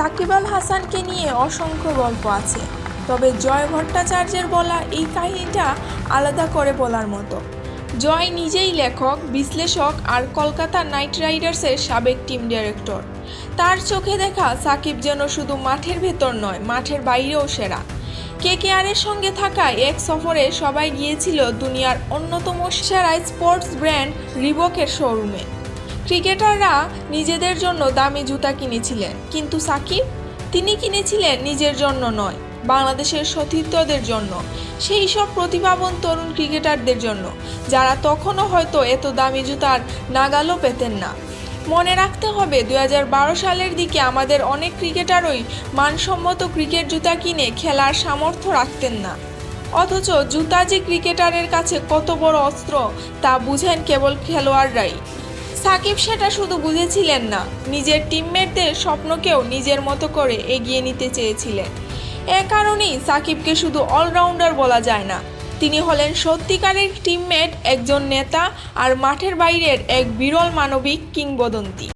সাকিব আল হাসানকে নিয়ে অসংখ্য গল্প আছে। তবে জয় ভট্টাচার্যের বলা এই কাহিনীটা আলাদা করে বলার মতো। জয় নিজেই লেখক, বিশ্লেষক আর কলকাতা নাইট রাইডার্সের সাবেক টিম ডিরেক্টর। তার চোখে দেখা সাকিব যেন শুধু মাঠের ভেতর নয়, মাঠের বাইরেও সেরা। কেকেআরের সঙ্গে থাকা এক সফরে সবাই গিয়েছিল দুনিয়ার অন্যতম সেরা স্পোর্টস ব্র্যান্ড রিবকের শোরুমে। ক্রিকেটাররা নিজেদের জন্য দামি জুতা কিনেছিলেন। কিন্তু সাকিব, তিনি কিনেছিলেন নিজের জন্য নয়, বাংলাদেশের সতীর্থদের জন্য। সেই সব প্রতিভাবান তরুণ ক্রিকেটারদের জন্য, যারা তখনও হয়তো এত দামি জুতার নাগালও পেতেন না। মনে রাখতে হবে দু হাজার বারো সালের দিকে আমাদের অনেক ক্রিকেটারই মানসম্মত ক্রিকেট জুতা কিনে খেলার সামর্থ্য রাখতেন না। অথচ জুতা যে ক্রিকেটারের কাছে কত বড় অস্ত্র, তা বুঝেন কেবল খেলোয়াড়রাই। সাকিব সেটা শুধু বুঝেছিলেন না, নিজের টিমমেটদের স্বপ্নকেও নিজের মতো করে এগিয়ে নিতে চেয়েছিলেন। এ কারণেই সাকিবকে শুধু অলরাউন্ডার বলা যায় না, তিনি হলেন সত্যিকারের টিমমেট একজন নেতা আর মাঠের বাইরের এক বিরল মানবিক কিংবদন্তি।